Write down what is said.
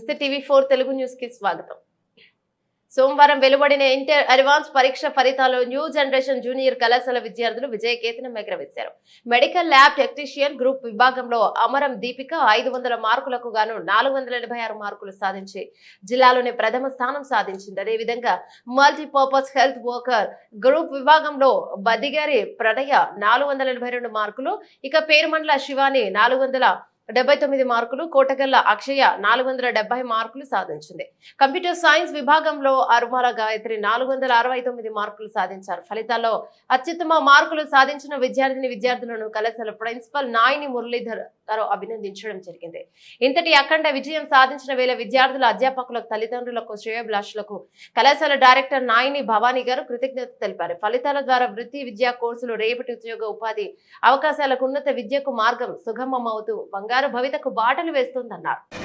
నమస్తే TV four Telugu న్యూస్కి స్వాగతం. సోమవారం వెలువడిన ఇంటర్ అడ్వాన్స్ పరీక్ష ఫలితాల్లో న్యూ జనరేషన్ జూనియర్ కళాశాల విద్యార్థులు విజయకేతనం ఎగరవేశారు. మెడికల్ ల్యాబ్ టెక్నీషియన్ గ్రూప్ విభాగంలో అమరం దీపిక ఐదు వందల మార్కులకు గాను నాలుగు వందల ఎనభై ఆరు మార్కులు సాధించి జిల్లాలోని ప్రథమ స్థానం సాధించింది. అదేవిధంగా మల్టీపర్పస్ హెల్త్ వర్కర్ గ్రూప్ విభాగంలో బదిగారి ప్రణయ నాలుగు వందల ఎనభై రెండు మార్కులు ఇక పేరుమండల శివాని నాలుగు వందల డెబ్బై తొమ్మిది మార్కులు కోటగల్ల అక్షయ నాలుగు వందల డెబ్బై మార్కులు సాధించింది. కంప్యూటర్ సైన్స్ విభాగంలో అరుమాల గాయత్రి నాలుగు వందల అరవై తొమ్మిది మార్కులు సాధించారు. ఫలితాల్లో అత్యుత్తమ మార్కులు సాధించిన విద్యార్థిని విద్యార్థులను కళాశాల ప్రిన్సిపల్ నాయని మురళీధర్ గారు అభినందించడం జరిగింది. ఇంతటి అఖండ విజయం సాధించిన వేళ విద్యార్థుల అధ్యాపకులకు తల్లిదండ్రులకు శ్రేయభిలాషులకు కళాశాల డైరెక్టర్ నాయని భవానీ గారు కృతజ్ఞత తెలిపారు. ఫలితాల ద్వారా వృత్తి విద్యా కోర్సులు రేపటి ఉద్యోగ ఉపాధి అవకాశాలకు ఉన్నత విద్యకు మార్గం సుగమమవుతూ బంగారు భవితకు బాటలు వేస్తుందన్నారు.